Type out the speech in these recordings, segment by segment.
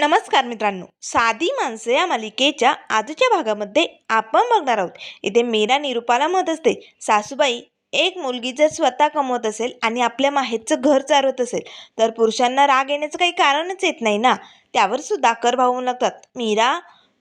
नमस्कार मित्रांनो. साधी माणसे या मालिकेच्या आजच्या भागामध्ये आपण बघणार आहोत. इथे मीरा निरुपाला म्हणत असते. सासूबाई एक मुलगी जर स्वतः कमवत असेल आणि आपल्या माहेरचं घर चालवत असेल तर पुरुषांना राग येण्याचं काही कारणच येत नाही ना? त्यावर सुद्धा कर भाऊ लागतात मीरा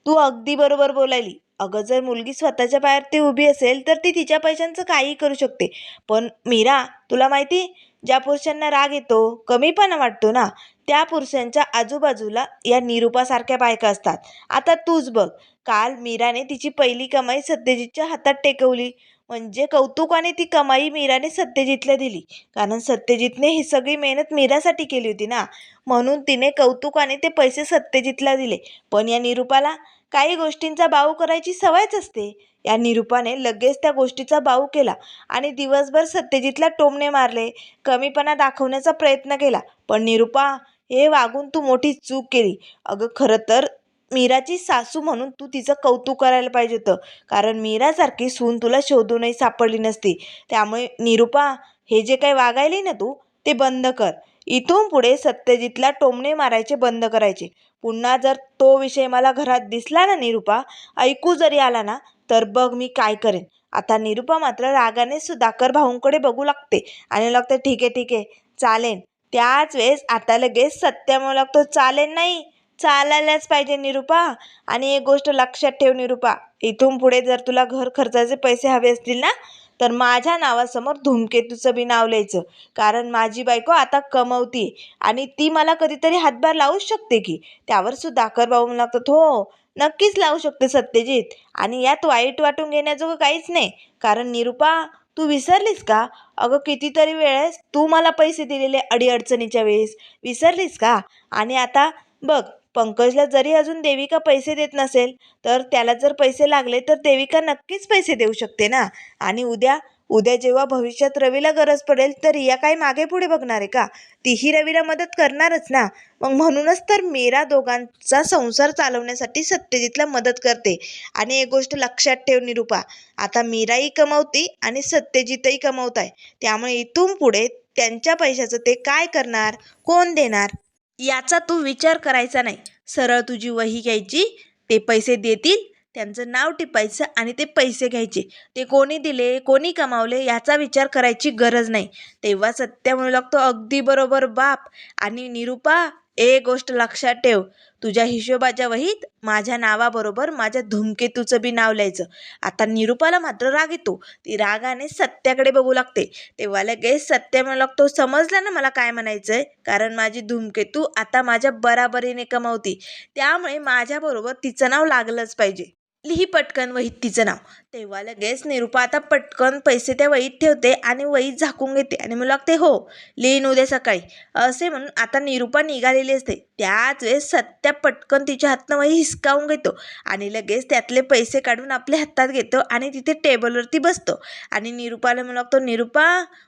तू अगदी बरोबर बोलायली. अगं जर मुलगी स्वतःच्या पायावर ती उभी असेल तर ती तिच्या पैशांचं काहीही करू शकते. पण मीरा तुला माहिती ज्या पुरुषांना राग येतो कमीपणा वाटतो ना? त्या पुरुषांच्या आजूबाजूला या निरूपासारख्या बायका असतात. आता तूच बघ काल मीराने तिची पहिली कमाई सत्यजितच्या हातात टेकवली. म्हणजे कौतुकाने ती कमाई मीराने सत्यजितला दिली. कारण सत्यजितने ही सगळी मेहनत मीरासाठी केली होती ना. म्हणून तिने कौतुकाने ते पैसे सत्यजितला दिले. पण या निरूपाला काही गोष्टींचा बाऊ करायची सवयच असते. या निरूपाने लगेच त्या गोष्टीचा बाऊ केला आणि दिवसभर सत्यजितला टोमणे मारले कमीपणा दाखवण्याचा प्रयत्न केला. पण निरूपा हे वागून तू मोठी चूक केली. अगं खरं तर मीराची सासू म्हणून तू तिचं कौतुक करायला पाहिजे होतं. कारण मीरासारखी सून तुला शोधूनही सापडली नसती. त्यामुळे निरूपा हे जे काही वागायली ना तू ते बंद कर. इथून पुढे सत्यजितला टोमणे मारायचे बंद करायचे. पुन्हा जर तो विषय मला घरात दिसला ना निरूपा ऐकू जरी आला ना तर बघ मी काय करेन. आता निरूपा मात्र रागाने सुधाकर भाऊंकडे बघू लागते. आणि लागतं ठीक आहे ठीक आहे चालेल. त्याच वेळेस आता लगेच सत्यामुळे लागतो. चालेल नाही? चालायलाच पाहिजे निरूपा. आणि एक गोष्ट लक्षात ठेव निरूपा. इथून पुढे जर तुला घर खर्चाचे पैसे हवे असतील ना तर माझ्या नावासमोर धूमकेतूचं बी नाव लिहायचं. कारण माझी बायको आता कमवती आणि ती मला कधीतरी हातभार लावूच शकते की. त्यावर सुद्धा भाऊ म्हणू लागतात हो. नक्कीच लावू शकते सत्यजित. आणि यात वाईट वाटून घेण्याजोगं काहीच नाही. कारण निरूपा तू विसरलीस का? अगं कितीतरी वेळेस तू मला पैसे दिलेले अडीअडचणीच्या वेळेस. विसरलीस का? आणि आता बघ पंकजला जरी अजून देविका पैसे देत नसेल तर त्याला जर पैसे लागले तर देविका नक्कीच पैसे देऊ शकते ना? आणि उद्या उद्या जेव्हा भविष्यात रवीला गरज पडेल तर रिया काही मागे पुढे बघणार आहे का? तीही रवीला मदत करणारच ना? मग म्हणूनच तर मीरा दोघांचा संसार चालवण्यासाठी सत्यजितला मदत करते. आणि एक गोष्ट लक्षात ठेव निरूपा आता मीराही कमवती आणि सत्यजितही कमवत आहे त्यामुळे इथून पुढे त्यांच्या पैशाचं ते काय करणार? कोण देणार? याचा तू विचार करायचा नाही. सरळ तुझी वही घ्यायची ते पैसे देतील त्यांचं नाव टिपायचं आणि ते पैसे घ्यायचे. ते कोणी दिले कोणी कमावले याचा विचार करायची गरज नाही. तेव्हा सत्य म्हणू लागतो अगदी बरोबर बाप. आणि निरूपा एक गोष्ट लक्षात ठेव. तुझ्या हिशोबाच्या वहीत माझ्या नावाबरोबर माझ्या धूमकेतूचं बी नाव लिहायचं. आता निरूपाला मात्र राग येतो. ती रागाने सत्याकडे बघू लागते. तेव्हा लगेच सत्य म्हणू लागतो समजलं ना मला काय म्हणायचं आहे कारण माझी धूमकेतू आता माझ्या बराबरीने कमावती. त्यामुळे माझ्याबरोबर तिचं नाव लागलंच पाहिजे. लिही पटकन वहीत तिचं नाव. तेव्हा लगेच निरूपा आता पटकन पैसे त्या वहीत ठेवते आणि वहीत झाकून घेते आणि मला लागते हो लिहीन उद्या सकाळी. असे म्हणून आता निरूपा निघालेली असते. त्याच वेळेस सत्या पटकन तिच्या हातनं वही हिसकावून घेतो आणि लगेच त्यातले पैसे काढून आपल्या हातात घेतो आणि तिथे टेबलवरती बसतो. आणि निरूपाला म्हणू लागतो निरूपा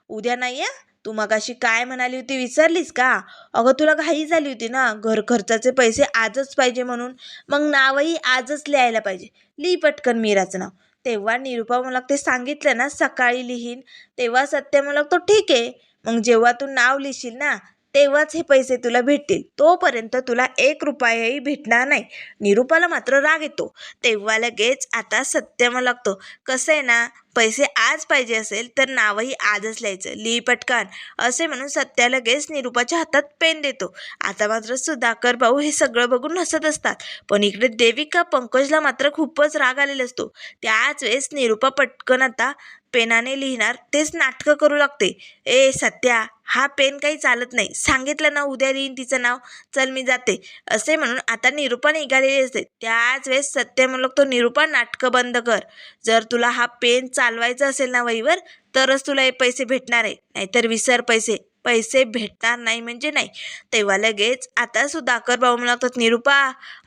उद्या नाही आहे तू मगाशी काय म्हणाली होती विसरलीस का? अगं तुला घाई झाली होती ना? घर खर्चाचे पैसे आजच पाहिजे म्हणून. मग नावही आजच लिहायला पाहिजे. लिही पटकन मीराचं नाव. तेव्हा निरुपा मला ते सांगितलं ना सकाळी लिहीन. तेव्हा सत्य मला तो ठीक आहे. मग जेव्हा तू नाव लिहिशील ना तेव्हाच हे पैसे तुला भेटतील. तोपर्यंत तुला एक रुपयाही भेटणार नाही. निरूपाला मात्र राग येतो. तेव्हा लगेच आता सत्य लागतो कसं आहे ना पैसे आज पाहिजे असेल तर नावही आजच लिहायचं. लिही पटकन. असे म्हणून सत्या लगेच निरूपाच्या हातात पेन देतो. आता मात्र सुधाकर भाऊ हे सगळं बघून हसत असतात. पण इकडे देविका पंकजला मात्र खूपच राग आलेला असतो. त्याच वेळेस निरूपा पटकन आता पेनाने लिहिणार तेच नाटकं करू लागते. ए सत्या हा पेन काही चालत नाही. सांगितलं ना उद्या लिहीन तिचं नाव. चल मी जाते. असे म्हणून आता निरूपा निघालेली असते. त्याच वेळेस सत्य म्हणू तो निरूपा नाटकं बंद कर. जर तुला हा पेन चालवायचा असेल ना वहीवर तरच तुला हे पैसे भेटणार आहे. नाहीतर विसर पैसे. पैसे भेटणार नाही म्हणजे नाही. तेव्हा लगेच आता सुधाकर भाऊ म्हणू लागतात निरूपा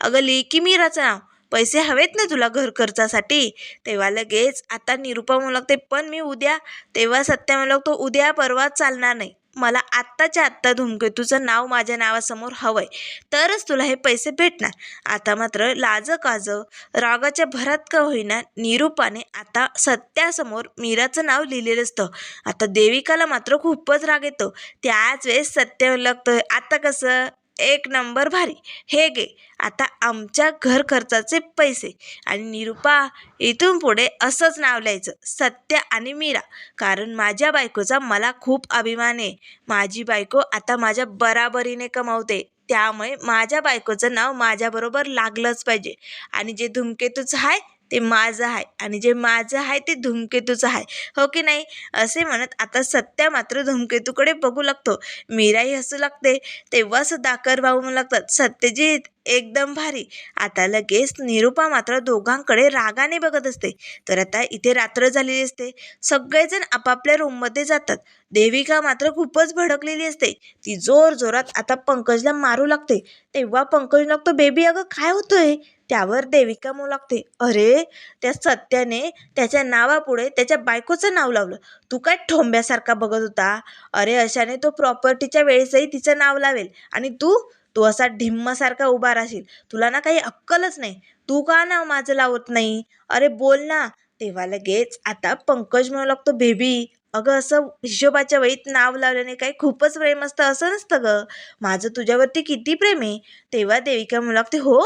अगं लिही की मीराचं नाव. पैसे हवेत ना तुला घर खर्चासाठी? तेव्हा लगेच आता निरूपा म्हणू लागते पण मी उद्या. तेव्हा सत्य म्हणू लागतो उद्या परवा चालणार नाही. मला आत्ताच्या आत्ता धूमकेतूचं नाव माझ्या नावासमोर हवंय. तरच तुला हे पैसे भेटणार. आता मात्र लाज काज रागाच्या भरात का होईना निरूपाने आता सत्यासमोर मीराचं नाव लिहिलेलं असतं. आता देविकाला मात्र खूपच राग येतो. त्याच वेळेस सत्य लागतोय आता कसं? एक नंबर भारी. हे घे. आता आमच्या घर खर्चाचे पैसे. आणि निरुपा इथून पुढे असंच नाव लिहायचं. सत्य आणि मीरा. कारण माझ्या बायकोचा मला खूप अभिमान आहे. माझी बायको आता माझ्या बराबरीने कमावते. त्यामुळे माझ्या बायकोचं नाव माझ्याबरोबर लागलंच पाहिजे. आणि जे धूमकेतूचं आहे ते माझं आहे आणि जे माझं आहे ते धूमकेतूचं आहे. हो की नाही? असे म्हणत आता सत्या मात्र धूमकेतूकडे बघू लागतो. मीराही हसू लागते. तेव्हा सुधाकर भाऊ म्हणू लागतात सत्यजित एकदम भारी. आता लगेच निरुपा मात्र दोघांकडे रागाने बघत असते. तर आता इथे रात्र झालेली असते. सगळेजण आपापल्या रूममध्ये जातात. देविका मात्र खूपच भडकलेली असते. ती जोर जोरात आता पंकजला मारू लागते. तेव्हा पंकज लागतो बेबी अगं काय होतोय? त्यावर देविका म्हणू लागते. अरे त्या सत्याने त्याच्या नावापुढे त्याच्या बायकोचं नाव लावलं. तू काय ठोंब्यासारखा बघत होता? अरे अशाने तो प्रॉपर्टीच्या वेळेसही तिचं नाव लावेल. आणि तू? तू असा ढिम्मसारखा उभा राहशील. तुला ना काही अक्कलच नाही. तू का नाव माझं लावत नाही? अरे बोल ना. तेव्हा लगेच आता पंकज म्हणू लागतो बेबी अगं असं हिशोबाच्या वहीत नाव लावल्याने काही खूपच प्रेम असतं. असं नसतं गं. माझं तुझ्यावरती किती प्रेम आहे? तेव्हा देविका म्हणू लागते हो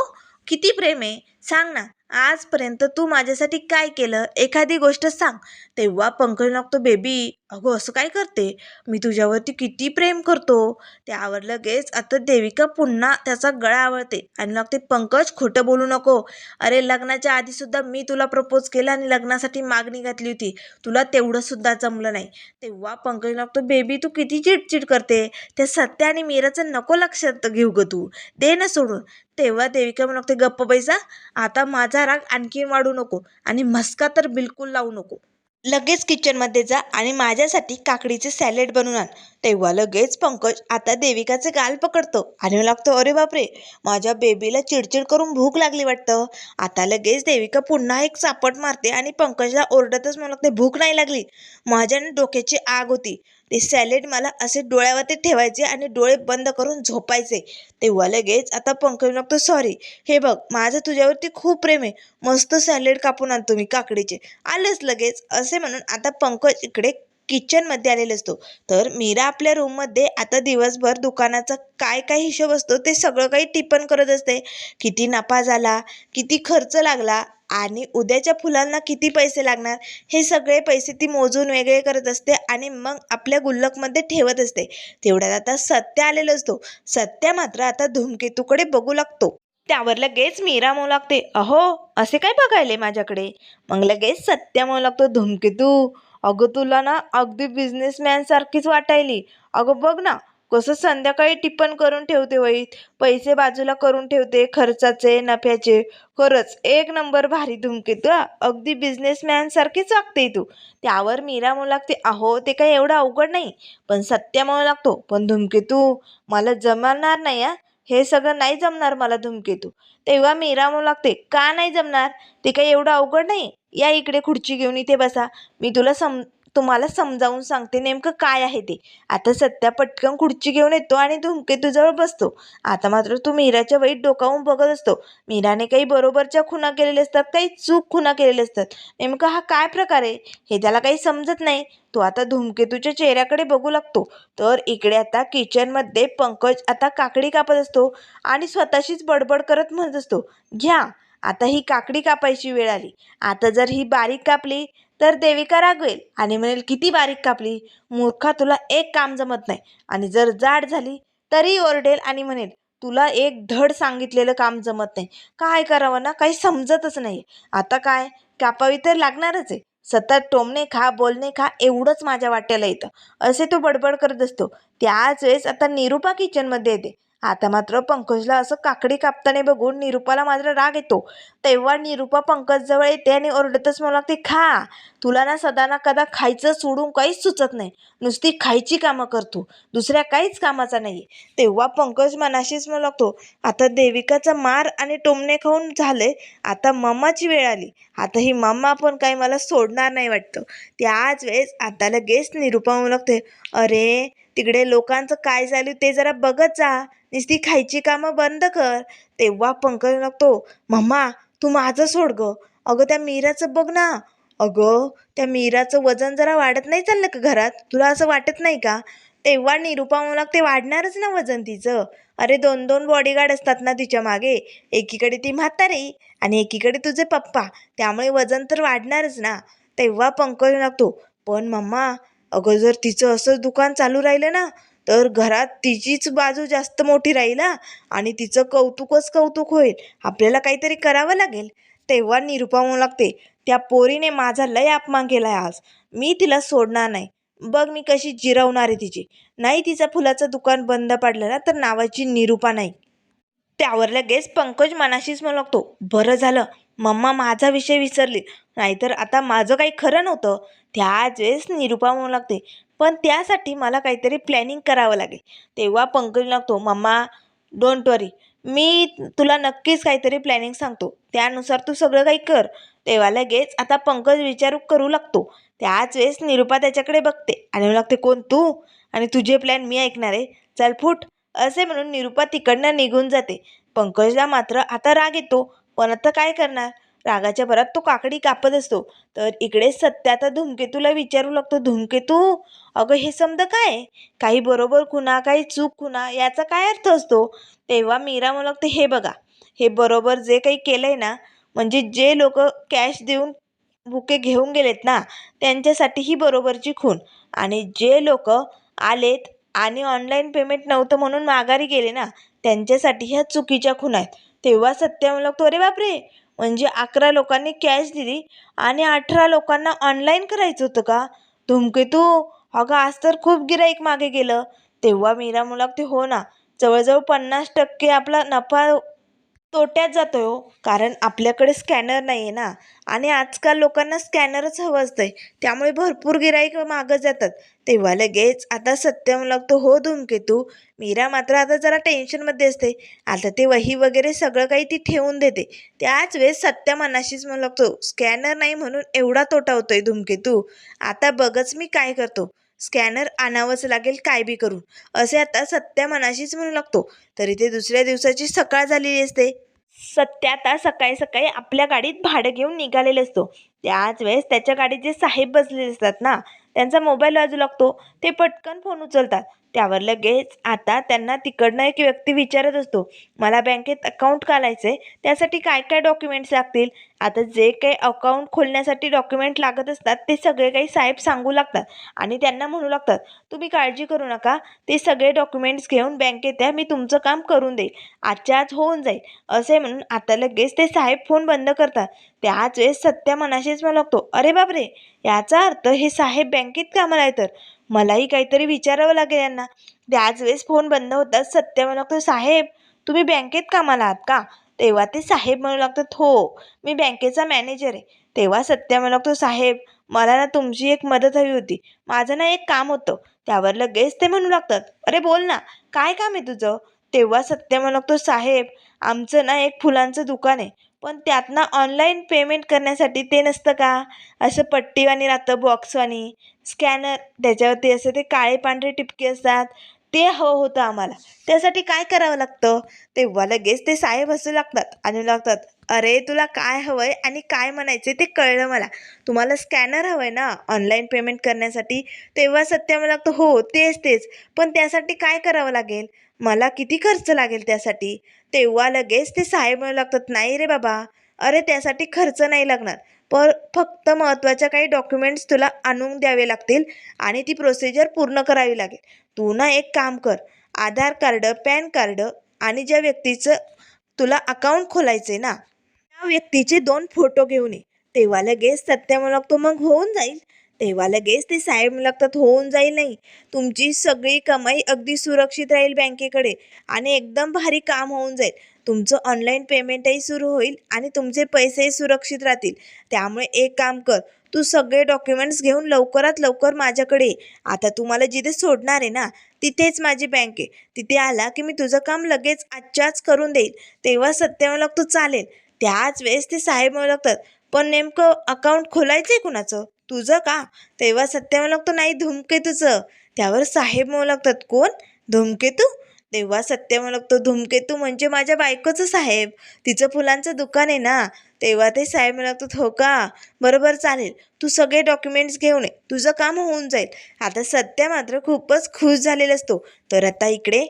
किती प्रेम आहे? सांग ना. आजपर्यंत तू माझ्यासाठी काय केलं? एखादी गोष्ट सांग. तेव्हा पंकज लागतो बेबी अगो असं काय करते? मी तुझ्यावरती किती प्रेम करतो? त्यावर लगेच आता देविका पुन्हा त्याचा गळा आवळते आणि लागते पंकज खोटं बोलू नको. अरे लग्नाच्या आधीसुद्धा मी तुला प्रपोज केला आणि लग्नासाठी मागणी घातली होती. तुला तेवढं सुद्धा जमलं नाही. तेव्हा पंकज लागतो बेबी तू किती चिडचिड करते? त्या सत्य आणि मीराचं नको लक्षात घेऊ ग तू. दे ना सोडून. तेव्हा देविका म्हणते गप्प पैसा आता माझा राग आणखी वाढू नको आणि मस्का तर बिलकुल लावू नको. लगेच किचनमध्ये जा आणि माझ्यासाठी काकडीचे सॅलेड बनवून आण. तेव्हा लगेच पंकज आता देविकाचे गाल पकडतो आणि लागतो अरे बापरे माझ्या बेबीला चिडचिड करून भूक लागली वाटतं. आता लगेच देविका पुन्हा एक चापट मारते आणि पंकजला ओरडतच मला लागते भूक नाही लागली. माझ्याने डोक्याची आग होती. ते सॅलेड मला असे डोळ्यावरती ठेवायचे आणि डोळे बंद करून झोपायचे. तेव्हा लगेच आता पंकज लागतो सॉरी हे बघ माझं तुझ्यावरती खूप प्रेम आहे. मस्त सॅलेड कापून आणतो मी काकडीचे. आलंच लगेच. असे म्हणून आता पंकज इकडे किचनमध्ये आलेला असतो. तर मीरा आपल्या रूममध्ये आता दिवसभर दुकानाचा काय काय हिशोब असतो ते सगळं काही टिपण करत असते. किती नफा झाला किती खर्च लागला आणि उद्याच्या फुलांना किती पैसे लागणार? हे सगळे पैसे ती मोजून वेगळे करत असते आणि मग आपल्या गुल्लकमध्ये ठेवत असते. तेवढ्यात आता सत्य आलेलं असतो. सत्या मात्र आता धूमकेतूकडे बघू लागतो. त्यावर लगेच मीरा म्हणू लागते. अहो असे काय बघायले माझ्याकडे? मग लगेच सत्या म्हणू लागतो. धूमकेतू अगं तुला ना अगदी बिझनेसमॅन सारखीच वाटायली. अगं बघ ना कसं संध्याकाळी टिपण करून ठेवते वहीत पैसे बाजूला करून ठेवते खर्चाचे नफ्याचे. खरंच एक नंबर भारी धुमकेतू हा. अगदी बिझनेसमॅनसारखीच वागते तू. त्यावर मीरा म्हणू लागते अहो ते काही एवढं अवघड नाही. पण सत्य म्हणू लागतो. पण धुमकेतू मला जमणार नाही हा. हे सगळं नाही जमणार मला धुमकेतू. तेव्हा मीरा म्हणू लागते का नाही जमणार? ते काही एवढं अवघड नाही? या इकडे खुर्ची घेऊन इथे बसा. मी तुला सम तुम्हाला समजावून सांगते नेमकं काय आहे ते. आता सत्या पटकन खुर्ची घेऊन येतो आणि धुमकेतूजवळ बसतो. आता मात्र तू मीराच्या वहीत डोकावून बघत असतो. मीराने काही बरोबरच्या खुणा केलेल्या असतात काही चूक खुणा केलेल्या असतात. नेमका हा काय प्रकार आहे? हे त्याला काही समजत नाही. तो आता धूमकेतूच्या चेहऱ्याकडे बघू लागतो. तर इकडे आता किचनमध्ये पंकज आता काकडी कापत असतो आणि स्वतःशीच बडबड करत म्हणत असतो घ्या आता ही काकडी कापायची वेळ आली. आता जर ही बारीक कापली तर देविका रागवेल आणि म्हणेल किती बारीक कापली. मूर्खा तुला एक काम जमत नाही. आणि जर जाड झाली तरी ओरडेल आणि म्हणेल तुला एक धड सांगितलेलं काम जमत नाही. काय करावं ना? काही समजतच नाही. आता काय? कापावी तर लागणारच आहे. सतत टोमणे खा बोलणे खा एवढंच माझ्या वाट्याला येतं. असे तो बडबड करत असतो. त्याच वेळेस आता निरुपा किचनमध्ये येते. आता मात्र पंकजला असं काकडी कापताना बघून निरुपाला मात्र राग येतो. तेव्हा निरुपा पंकजजवळ येते आणि ओरडतच मला लागते खा तुला ना सदा ना कदा खायचं सोडून काहीच सुचत नाही. नुसती खायची कामं करतो दुसऱ्या काहीच कामाचा नाही तेव्हा पंकज मनाशीच म्हणू लागतो आता देविकाचा मार आणि टोमणे खाऊन झाले. आता मम्माची वेळ आली. आता ही मम्मा पण काही मला सोडणार नाही वाटतं. त्याच वेळेस आता लगेच निरुपा म्हणू लागते अरे तिकडे लोकांचं काय झालं ते जरा बघत जा. नुसती खायची कामं बंद कर. तेव्हा पंकज लागतो मम्मा तू माझं सोड गं. अगं त्या मीराचं बघ ना. अगं त्या मीराचं वजन जरा वाढत नाही चाललं का घरात? तुला असं वाटत नाही का? तेव्हा निरुपा म्हणू लागते वाढणारच ना वजन तिचं. अरे दोन दोन बॉडीगार्ड असतात ना तिच्यामागे. एकीकडे ती म्हातारी आणि एकीकडे तुझे पप्पा. त्यामुळे वजन तर वाढणारच ना. तेव्हा पंकज लागतो पण मम्मा अगं जर तिचं असंच दुकान चालू राहिलं ना तर घरात तिचीच बाजू जास्त मोठी राहील हा. आणि तिचं कौतुकच कौतुक होईल. आपल्याला काहीतरी करावं लागेल. तेव्हा निरुपा म्हणू लागते त्या पोरीने माझा लय अपमान केला आहे आज. मी तिला सोडणार नाही. बघ मी कशी जिरवणार आहे तिची. नाही तिचं फुलाचं दुकान बंद पडलं ना तर नावाची निरुपा नाही. त्यावर लगेच पंकज मनाशीच म्हणू लागतो बरं झालं. मम्मा माझा विषय विसरली. नाहीतर आता माझं काही खरं नव्हतं. त्याच वेळेस निरुपा म्हणू लागते पण त्यासाठी मला काहीतरी प्लॅनिंग करावं लागेल. तेव्हा पंकज लागतो मम्मा डोंट वरी मी तुला नक्कीच काहीतरी प्लॅनिंग सांगतो. त्यानुसार तू सगळं काही कर. तेव्हा लगेच आता पंकज विचारू करू लागतो. त्याच वेळेस निरुपा त्याच्याकडे बघते आणि म्हणू लागते कोण तू? आणि तुझे प्लॅन मी ऐकणार आहे. चल फुट. असे म्हणून निरुपा तिकडनं निघून जाते. पंकजला मात्र आता राग येतो. पण आता काय करणार? रागाच्या भरात तो काकडी कापत असतो. तर इकडे सत्य आता धूमकेतूला विचारू लागतो धूमकेतू अगं हे समजा काय? काही बरोबर खुणा काही चूक खुणा याचा काय अर्थ असतो? तेव्हा मीरा म्हणू लागते हे बघा हे बरोबर जे काही केलं आहे ना म्हणजे जे लोक कॅश देऊन बुके घेऊन गेलेत ना त्यांच्यासाठी ही बरोबरची खूण. आणि जे लोक आलेत आणि ऑनलाईन पेमेंट नव्हतं म्हणून माघारी गेले ना त्यांच्यासाठी ह्या चुकीच्या खूण आहेत. तेव्हा सत्य म्हणू तो अरे बापरे! म्हणजे अकरा लोकांनी कॅश दिली आणि अठरा लोकांना ऑनलाईन करायचं होतं का? धूमकेतू अगं आज तर खूप गिराईक मागे गेलं. तेव्हा मीरा म्हणू लागते हो ना. जवळजवळ पन्नास टक्के आपला नफा तोट्यात जातोय हो. कारण आपल्याकडे स्कॅनर नाही आहे ना. आणि आजकाल लोकांना स्कॅनरच हवं असतं आहे त्यामुळे भरपूर गिराईक मागं जातात. तेव्हा लगेच आता सत्य लागतो हो धूमकेतू मीरा मात्र आता जरा टेन्शनमध्ये असते. आता ते वही वगैरे सगळं काही ती ठेवून देते. त्याच वेळेस सत्य मनाशीच म्हणू लागतो स्कॅनर नाही म्हणून एवढा तोटा होतोय धूमकेतू. आता बघच मी काय करतो. स्कॅनर आणावंच लागेल काय बी करून. असे आता सत्या मनाशीच म्हणू लागतो. तरी ते दुसऱ्या दिवसाची सकाळ झालेली असते. सत्या आता सकाळी सकाळी आपल्या गाडीत भाडं घेऊन निघालेले असतो. त्याच वेळेस त्याच्या गाडीत जे साहेब बसलेले असतात ना त्यांचा मोबाईल वाजू लागतो. ते पटकन फोन उचलतात. त्यावर लगेच आता त्यांना तिकडनं एक व्यक्ती विचारत असतो मला बँकेत अकाउंट काढायचं आहे त्यासाठी काय काय डॉक्युमेंट्स लागतील? आता जे काही अकाउंट खोलण्यासाठी डॉक्युमेंट लागत असतात ते सगळे काही साहेब सांगू लागतात आणि त्यांना म्हणू लागतात तुम्ही काळजी करू नका ते सगळे डॉक्युमेंट्स घेऊन बँकेत या मी तुमचं काम करून देईल आजच्या आज होऊन जाईल. असे म्हणून आता लगेच ते साहेब फोन बंद करतात. त्याच वेळेस सत्या मनाशीच मला लागतो अरे बापरे याचा अर्थ हे साहेब बँकेत कामाला आहे तर मलाही काहीतरी विचारावं लागेल यांना. त्याच वेळेस फोन बंद होतात सत्य म्हणू लागतो साहेब तुम्ही बँकेत कामाला आहात का? तेव्हा ते साहेब म्हणू लागतात हो मी बँकेचा मॅनेजर आहे. तेव्हा सत्य म्हणू लागतो साहेब मला ना तुमची एक मदत हवी होती. माझं ना एक काम होतं. त्यावर लगेच ते म्हणू लागतात अरे बोल ना काय काम आहे तुझं? तेव्हा सत्य म्हणू लागतो साहेब आमचं ना एक फुलांचं दुकान आहे. पण त्यातनं ऑनलाईन पेमेंट करण्यासाठी ते नसतं का? असं पट्टीवाणी राहतं बॉक्सवाणी स्कॅनर त्याच्यावरती असं ते काळे पांढरे टिपके असतात. ते हवं होतं आम्हाला. त्यासाठी काय करावं लागतं? तेव्हा लगेच ते साहेब हसू लागतात आणि लागतात अरे तुला काय हवं आहे आणि काय म्हणायचं ते कळलं मला. तुम्हाला स्कॅनर हवं आहे ना ऑनलाईन पेमेंट करण्यासाठी? तेव्हा सत्य मला लागतं हो तेच तेच. पण त्यासाठी काय करावं लागेल? मला किती खर्च लागेल त्यासाठी? तेव्हा लगेच ते साहेब म्हणू लागतात नाही रे बाबा अरे त्यासाठी खर्च नाही लागणार. पर फक्त महत्त्वाच्या काही डॉक्युमेंट्स तुला आणून द्यावे लागतील आणि ती प्रोसिजर पूर्ण करावी लागेल. तू ना एक काम कर आधार कार्ड पॅन कार्ड आणि ज्या व्यक्तीचं तुला अकाउंट खोलायचं आहे ना त्या व्यक्तीचे दोन फोटो घेऊन ये. तेव्हा लगेच सत्य म्हणू लागतो मग होऊन जाईल. तेव्हा लगेच ते साहेब म्हणू होऊन जाईल नाही. तुमची सगळी कमाई अगदी सुरक्षित राहील बँकेकडे आणि एकदम भारी काम होऊन जाईल. तुमचं ऑनलाईन पेमेंटही सुरू होईल आणि तुमचे पैसेही सुरक्षित राहतील. त्यामुळे एक काम कर तू सगळे डॉक्युमेंट्स घेऊन लवकरात लवकर माझ्याकडे आता तुम्हाला जिथे सोडणार आहे ना तिथेच माझी बँक आहे. तिथे आला की मी तुझं काम लगेच आजच्याच करून देईल. तेव्हा सत्य तू चालेल. त्याच वेळेस ते साहेब म्हणू लागतात पण नेमकं अकाउंट खोलायचं आहे कुणाचं? तुझं का तेव्हा सत्य म्हणू लागतो नाही धूमकेतूचं त्यावर साहेब म्हणू लागतात कोण? धूमकेतू तेव्हा सत्य म्हणू लागतो धूमकेतू म्हणजे माझ्या बायकोचं साहेब. तिचं फुलांचं दुकान आहे ना. तेव्हा ते साहेब म्हणू लागतात हो का? बरोबर चालेल. तू सगळे डॉक्युमेंट्स घेऊन ये. तुझं काम होऊन जाईल. आता सत्य मात्र खूपच खुश झालेला असतो. तर आता इकडे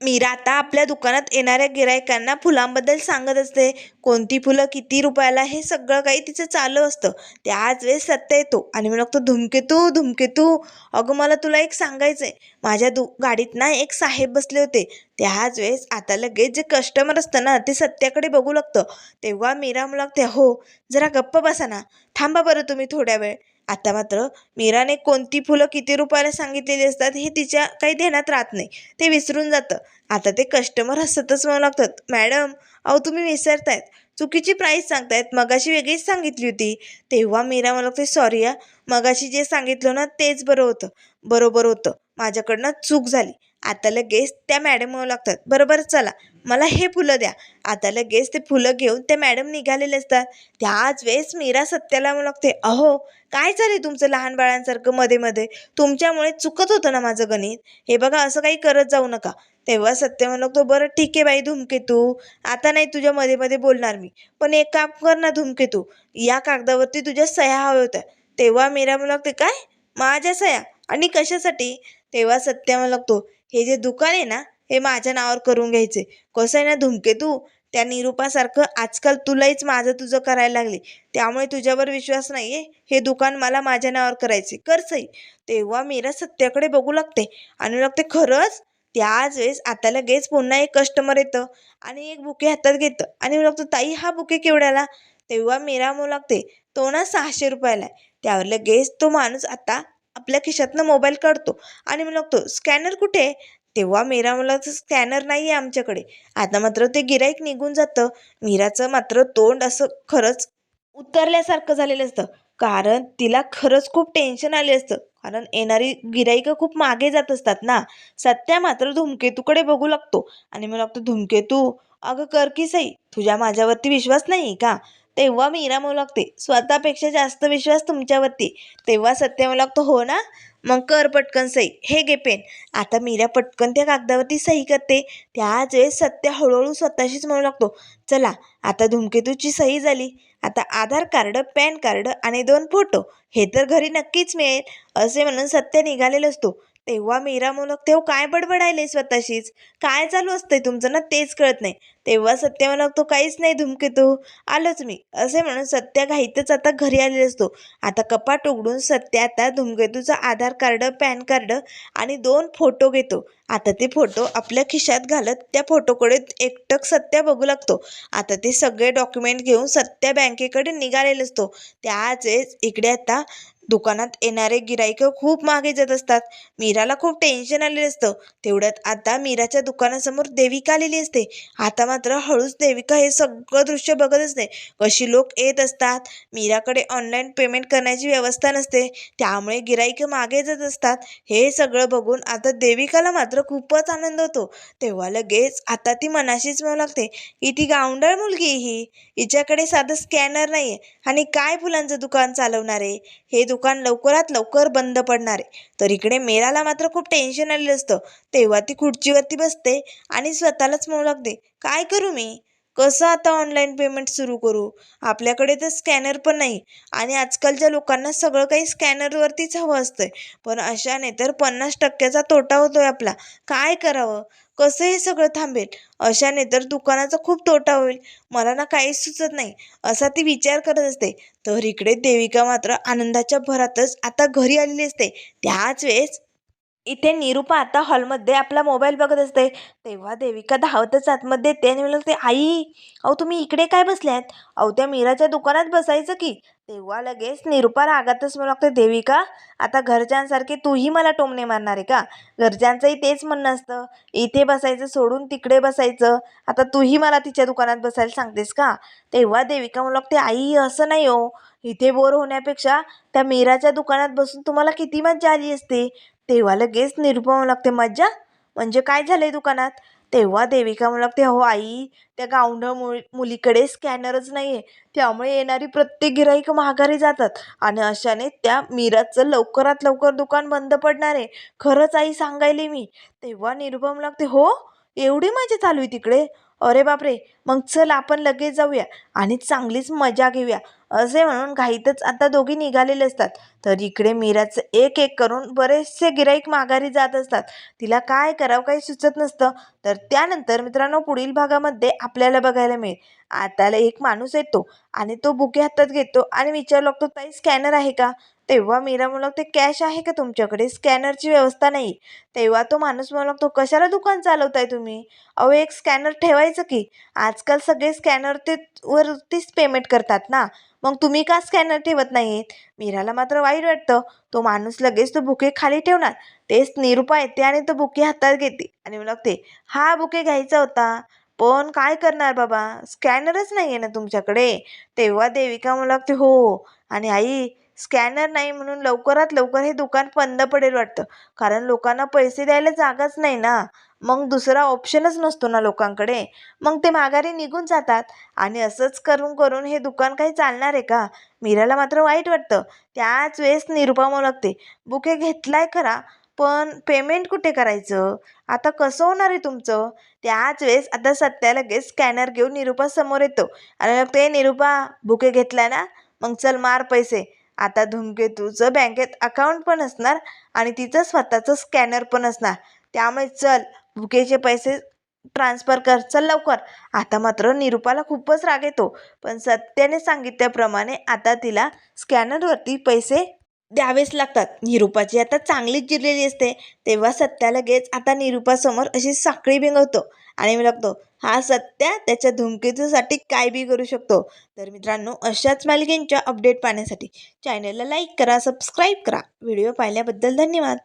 मीरा आता आपल्या दुकानात येणाऱ्या गिरायकांना फुलांबद्दल सांगत असते. कोणती फुलं किती रुपयाला हे सगळं काही तिचं चालू असतं. त्याच वेळेस सत्य येतो. आणि मी लागतो धुमकेतू धुमकेतू अगं मला तुला एक सांगायचं आहे माझ्या दु गाडीत ना एक साहेब बसले होते. त्याच वेळेस आता लगेच जे कस्टमर असतं ना ते सत्याकडे बघू लागतं. तेव्हा मीरा मला लागते हो जरा गप्प बसा ना. थांबा बरं तुम्ही थोड्या वेळ. आता मात्र मीराने कोणती फुलं किती रुपयाला सांगितलेली असतात हे तिच्या काही ध्यानात राहत नाही. ते विसरून जातं. आता ते कस्टमर हसतच म्हणू लागतात. मॅडम अहो तुम्ही विसरतायत. चुकीची प्राईस सांगतायत. मगाशी वेगळीच सांगितली होती. तेव्हा मीरा मला लागते सॉरी या मगाशी जे सांगितलं ना तेच बरं होतं. बरोबर होतं. माझ्याकडनं चूक झाली. आता लगेच त्या मॅडम लागतात. बरोबर चला. मला हे फुलं द्या. आता लगेच ते फुलं घेऊन ते मॅडम निघालेले असतात. त्याच वेळेस मीरा सत्याला म्हणू लागते अहो काय चालेल तुमचं लहान बाळांसारखं मध्ये मध्ये? तुमच्यामुळे चुकत होतं ना माझं गणित? हे बघा असं काही करत जाऊ नका. तेव्हा सत्य म्हणू लागतो बरं ठीक आहे बाई धूमकेतू. आता नाही तुझ्या मध्ये मध्ये बोलणार मी. पण एक काम कर ना धूमकेतू. या कागदावरती तुझ्या सह्या हव्या होत्या. तेव्हा मीरा म्हणू लागते काय? माझ्या सह्या? आणि कशासाठी? तेव्हा सत्य म्हणू लागतो हे जे दुकान आहे ना हे माझ्या नावावर करून घ्यायचे. कसं आहे ना धुमकेतू त्या निरूपासारखं आजकाल तुलाहीच माझं तुझं करायला लागले. त्यामुळे तुझ्यावर विश्वास नाही आहे हे दुकान मला माझ्या नावावर करायचे. कर सई. तेव्हा मीरा सत्याकडे बघू लागते. आणि लागते खरंच? त्याच वेळेस आता लगेच पुन्हा एक कस्टमर येतं आणि एक बुके हातात घेतं. आणि मी लागतो ताई हा बुके केवढ्याला? तेव्हा मीरा म्हणू लागते तो ना सहाशे रुपयाला आहे. त्यावर लगेच तो माणूस आता आपल्या खिशातनं मोबाईल काढतो आणि मी लागतो स्कॅनर कुठे? आहे तेव्हा मीरा मला स्कॅनर नाही आहे आमच्याकडे. आता मात्र ते गिराईक निघून जातं. मीराचं मात्र तोंड असं खरंच उतरल्यासारखं झालेलं असतं. कारण तिला खरंच खूप टेन्शन आले असतं. कारण येणारी गिराईकं खूप मागे जात असतात ना. सत्या मात्र धुमकेतूकडे बघू लागतो. आणि मला लागतो धुमकेतू अगं कर की सई. तुझ्या माझ्यावरती विश्वास नाही का? तेव्हा मीरा म्हणू लागते. स्वतःपेक्षा जास्त विश्वास तुमच्यावरती. तेव्हा सत्य म्हणू लागतो हो ना? मग कर पटकन सई. हे घे पेन. आता मीरा पटकन त्या कागदावरती सही करते. त्याच वेळेस सत्य हळूहळू स्वतःशीच म्हणू लागतो. चला आता धुमकेतूची सही झाली. आता आधार कार्ड पॅन कार्ड आणि दोन फोटो. हे तर घरी नक्कीच मिळेल. असे म्हणून सत्य निघालेलं असतो. तेव्हा मीरा म्हणू लागते. हो काय बडबडायले स्वतःशीच? काय चालू असतंय तुमचं ना? तेच कळत नाही. तेव्हा सत्य म्हणा तो काहीच नाही धुमकेतू. आलोच मी. असे म्हणून सत्या घाईतच आता घरी आलेला असतो. आता कपाट उघडून सत्य आता धूमकेतूचं आधार कार्ड पॅन कार्ड आणि दोन फोटो घेतो. आता ते फोटो आपल्या खिशात घालत त्या फोटोकडे एकटक सत्या बघू लागतो. आता ते सगळे डॉक्युमेंट घेऊन सत्या बँकेकडे निघालेला असतो. त्याच इकडे आता दुकानात येणारे गिराईक खूप मागे जात असतात. मीराला खूप टेन्शन आलेलं असतं. तेवढ्यात आता मीराच्या दुकानासमोर देविका आलेली असते. आता मात्र हळूच देविका हे सगळं दृश्य बघत असते कशी लोक येत असतात? मीराकडे ऑनलाईन पेमेंट करण्याची व्यवस्था नसते. त्यामुळे गिराईक मागे जात असतात. हे सगळं बघून आता देविकाला मात्र खूपच आनंद होतो. तेव्हा लगेच आता ती मनाशीच म्हणू लागते की ती गावंडळ मुलगी ही. हिच्याकडे साधं स्कॅनर नाही आहे आणि काय फुलांचं दुकान चालवणार आहे? हे दुकान लवकरात लवकर बंद पडणार आहे. तर इकडे मेराला मात्र खूप टेन्शन आलेलं असतं. तेव्हा ती खुर्चीवरती बसते आणि स्वतःलाच म्हणू लागते काय करू मी? कसं आता ऑनलाईन पेमेंट सुरू करू? आपल्याकडे तर स्कॅनर पण नाही. आणि आजकालच्या लोकांना सगळं काही स्कॅनरवरतीच हवं असतं पण अशाने तर पन्नास टक्क्याचा तोटा होतोय आपला. काय करावं? कसं हे सगळं थांबेल? अशाने तर दुकानाचा खूप तोटा होईल. मला ना काहीच सुचत नाही. असा ती विचार करत असते. तर इकडे देविका मात्र आनंदाच्या भरातच आता घरी आलेली असते. त्याच वेळेस इथे निरूपा आता हॉलमध्ये आपला मोबाईल बघत असते. तेव्हा देविका धावतच आतमध्ये येते आणि म्हणते आई अहो तुम्ही इकडे काय बसल्यात? अहो त्या मीराच्या दुकानात बसायचं की? तेव्हा लगेच निरूपा रागातच म्हणू लागते देविका आता घरच्यांसारखे तूही मला टोमणे मारणार आहे का? घरच्यांचंही तेच म्हणणं असतं. इथे बसायचं सोडून तिकडे बसायचं. आता तूही मला तिच्या दुकानात बसायला सांगतेस का? तेव्हा देविका म्हणू लागते आई असं नाही हो. इथे बोर होण्यापेक्षा त्या मीराच्या दुकानात बसून तुम्हाला किती मज्जा आली असते. तेव्हा लगेच निरूपा म्हणू लागते मज्जा म्हणजे काय झालं आहे दुकानात? तेव्हा देविका म्हणू लागते हो आई त्या गावंढळ मु मुलीकडे स्कॅनरच नाही आहे त्यामुळे येणारी प्रत्येक गिराईक माघारी जातात आणि अशाने त्या मीराचं लवकरात लवकर दुकान बंद पडणार आहे. खरंच आई सांगायले मी. तेव्हा निरूपा म्हणू लागते हो एवढी मजा चालू आहे तिकडे? अरे बापरे! मग चल आपण लगेच जाऊया आणि चांगलीच मजा घेऊया. असे म्हणून घाईतच आता दोघी निघालेले असतात. तर इकडे मीराचं एक एक करून बरेचसे गिराईक माघारी जात असतात. तिला काय करावं काही सुचत नसतं. तर त्यानंतर मित्रांनो पुढील भागामध्ये आपल्याला बघायला मिळेल. आताला एक माणूस येतो आणि तो बुके हातात घेतो आणि विचारू लागतो ताई स्कॅनर आहे का? तेव्हा मीरा म्हणू लागते कॅश आहे का तुमच्याकडे? स्कॅनरची व्यवस्था नाही. तेव्हा तो माणूस म्हणू लागतो कशाला दुकान चालवताय तुम्ही? अहो एक स्कॅनर ठेवायचं की? आजकाल सगळे स्कॅनर ते वरतीच पेमेंट करतात ना. मग तुम्ही का स्कॅनर ठेवत नाहीत? मीराला मात्र वाईट वाटतं. तो माणूस लगेच तो बुके खाली ठेवणार. तेच निरुपा येते आणि तो बुके हातात घेते आणि म्हणू लागते हा बुके घ्यायचा होता. पण काय करणार बाबा? स्कॅनरच नाही आहे ना तुमच्याकडे. तेव्हा देविका म्हणू लागते हो. आणि आई स्कॅनर नाही म्हणून लवकरात लवकर हे दुकान बंद पडेल वाटतं. कारण लोकांना पैसे द्यायला जागाच नाही ना. मग दुसरा ऑप्शनच नसतो ना लोकांकडे. मग ते माघारी निघून जातात. आणि असंच करून करून हे दुकान काही चालणार आहे का? मीराला मात्र वाईट वाटतं. त्याच वेळेस निरुपा म्हणू लागते बुके घेतलाय खरा पण पेमेंट कुठे करायचं? आता कसं होणार आहे तुमचं? त्याच वेळेस आता सत्या लगेच स्कॅनर घेऊन निरुपा समोर येतो. आणि मग ते निरुपा बुके घेतलाय ना? मग चल मार पैसे. आता धूमकेतूचं बँकेत अकाउंट पण असणार आणि तिचं स्वतःचं स्कॅनर पण असणार. त्यामुळे चल बुकेचे पैसे ट्रान्सफर कर. चल लवकर. आता मात्र निरुपाला खूपच राग येतो. पण सत्याने सांगितल्याप्रमाणे आता तिला स्कॅनरवरती पैसे द्यावेच लागतात. निरुपाची आता चांगलीच जिरलेली असते. तेव्हा सत्या लगेच आता निरुपासमोर अशी साखळी बिंगवतो आणि मी लागतो हा सत्या त्याच्या धुमकेतूसाठी काय बी करू शकतो? तर मित्रांनो अशाच मालिकेंच्या अपडेट पाहण्यासाठी चॅनलला लाईक करा सबस्क्राईब करा. व्हिडिओ पाहिल्याबद्दल धन्यवाद.